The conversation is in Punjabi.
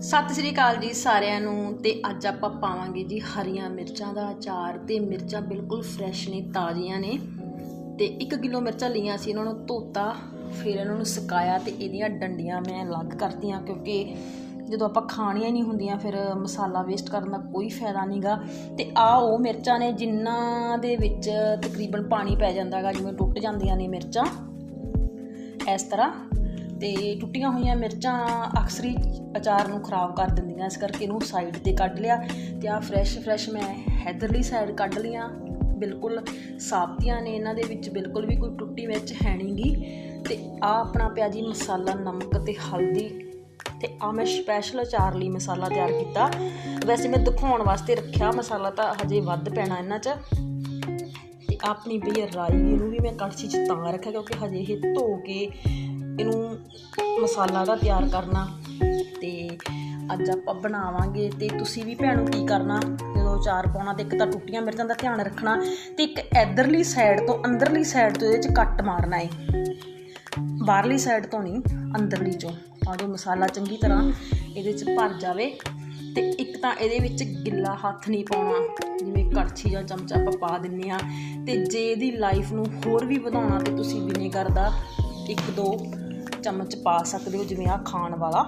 ਸਤਿ ਸ੍ਰੀ ਅਕਾਲ ਜੀ ਸਾਰਿਆਂ ਨੂੰ ਤੇ ਅੱਜ ਆਪਾਂ ਪਾਵਾਂਗੇ ਜੀ ਹਰੀਆਂ ਮਿਰਚਾਂ ਦਾ ਅਚਾਰ ਤੇ ਮਿਰਚਾਂ ਬਿਲਕੁਲ ਫਰੈਸ਼ ਨੇ, ਤਾਜ਼ੀਆਂ ਨੇ ਤੇ 1 ਕਿਲੋ ਮਿਰਚਾਂ ਲਈਆਂ ਸੀ, ਇਹਨਾਂ ਨੂੰ ਧੋਤਾ, ਫਿਰ ਇਹਨਾਂ ਨੂੰ ਸੁਕਾਇਆ ਤੇ ਇਹਦੀਆਂ ਡੰਡੀਆਂ ਮੈਂ ਅਲੱਗ ਕਰਤੀਆਂ ਕਿਉਂਕਿ ਜਦੋਂ ਆਪਾਂ ਖਾਣੀਆਂ ਹੀ ਨਹੀਂ ਹੁੰਦੀਆਂ, ਫਿਰ ਮਸਾਲਾ ਵੇਸਟ ਕਰਨ ਦਾ ਕੋਈ ਫਾਇਦਾ ਨਹੀਂਗਾ ਤੇ ਆ ਉਹ ਮਿਰਚਾਂ ਨੇ ਜਿਨ੍ਹਾਂ ਦੇ ਵਿੱਚ ਤਕਰੀਬਨ ਪਾਣੀ ਪੈ ਜਾਂਦਾ ਹੈਗਾ ਜਿਵੇਂ ਟੁੱਟ ਜਾਂਦੀਆਂ ਨੇ ਮਿਰਚਾਂ। ਇਸ ਤਰ੍ਹਾਂ ਤੇ ਟੁੱਟੀਆਂ ਹੋਈਆਂ ਮਿਰਚਾਂ ਅਕਸਰ ਹੀ ਅਚਾਰ ਨੂੰ ਖਰਾਬ ਕਰ ਦਿੰਦੀਆਂ, ਇਸ ਕਰਕੇ ਇਹਨੂੰ ਸਾਈਡ ਤੇ ਕੱਢ ਲਿਆ ਤੇ ਆ ਫਰੈਸ਼ ਫਰੈਸ਼ ਮੈਂ ਹੈਦਰਲੀ ਸਾਈਡ ਕੱਢ ਲੀਆਂ ਬਿਲਕੁਲ ਸਾਬਤੀਆਂ ਨੇ ਇਹਨਾਂ ਦੇ ਵਿੱਚ, ਬਿਲਕੁਲ ਵੀ ਕੋਈ ਟੁੱਟੀ ਮਿਰਚ ਹੈ ਨਹੀਂਗੀ ਤੇ ਆ ਆਪਣਾ ਪਿਆ ਜੀ ਮਸਾਲਾ ਨਮਕ ਤੇ ਹਲਦੀ ਤੇ ਆ ਮੈਂ ਸਪੈਸ਼ਲ ਅਚਾਰ ਲਈ ਮਸਾਲਾ ਤਿਆਰ ਕੀਤਾ। ਵੈਸੇ ਮੈਂ ਦਿਖਾਉਣ ਵਾਸਤੇ ਰੱਖਿਆ, ਮਸਾਲਾ ਤਾਂ ਹਜੇ ਵੱਧ ਪੈਣਾ ਇਹਨਾਂ 'ਚ। ਤੇ ਆਪਣੀ ਬਈ ਰਾਈ ਇਹਨੂੰ ਵੀ ਮੈਂ ਕੜਛੀ 'ਚ ਤਾਂ ਰੱਖਿਆ ਕਿਉਂਕਿ ਹਜੇ ਇਹ ਧੋ ਕੇ ਇਹਨੂੰ ਮਸਾਲਾ ਦਾ ਤਿਆਰ ਕਰਨਾ ਤੇ ਅੱਜ ਆਪਾਂ ਬਣਾਵਾਂਗੇ ਤੇ ਤੁਸੀਂ ਵੀ ਭੈਣੋ ਕੀ ਕਰਨਾ? ਜਦੋਂ ਅਚਾਰ ਪਾਉਣਾ ਤੇ ਇੱਕ ਤਾਂ ਟੁੱਟੀਆਂ ਮਿਰਚਾਂ ਦਾ ਧਿਆਨ ਰੱਖਣਾ ਤੇ ਇੱਕ ਇਧਰਲੀ ਸਾਈਡ ਤੋਂ ਅੰਦਰਲੀ ਸਾਈਡ ਤੋਂ ਇਹਦੇ 'ਚ ਕੱਟ ਮਾਰਨਾ ਏ। ਬਾਹਰਲੀ ਸਾਈਡ ਤੋਂ ਨਹੀਂ, ਅੰਦਰਲੀ ਚੋਂ। ਤਾਂ ਜੋ ਮਸਾਲਾ ਚੰਗੀ ਤਰ੍ਹਾਂ ਇਹਦੇ 'ਚ ਭਰ ਜਾਵੇ ਤੇ ਇੱਕ ਤਾਂ ਇਹਦੇ ਵਿੱਚ ਗਿੱਲਾ ਹੱਥ ਨਹੀਂ ਪਾਉਣਾ, ਜਿਵੇਂ ਕੜਛੀ ਜਾਂ ਚਮਚਾ ਆਪਾਂ ਪਾ ਦਿੰਨੇ ਆ ਤੇ ਜੇ ਇਹਦੀ ਲਾਈਫ ਨੂੰ ਹੋਰ ਵੀ ਵਧਾਉਣਾ ਤੇ ਤੁਸੀਂ ਵਿਨੇਗਰ ਦਾ ਇੱਕ ਦੋ ਚਮਚ ਪਾ ਸਕਦੇ ਹੋ ਜਿਵੇਂ ਆ ਖਾਣ ਵਾਲਾ।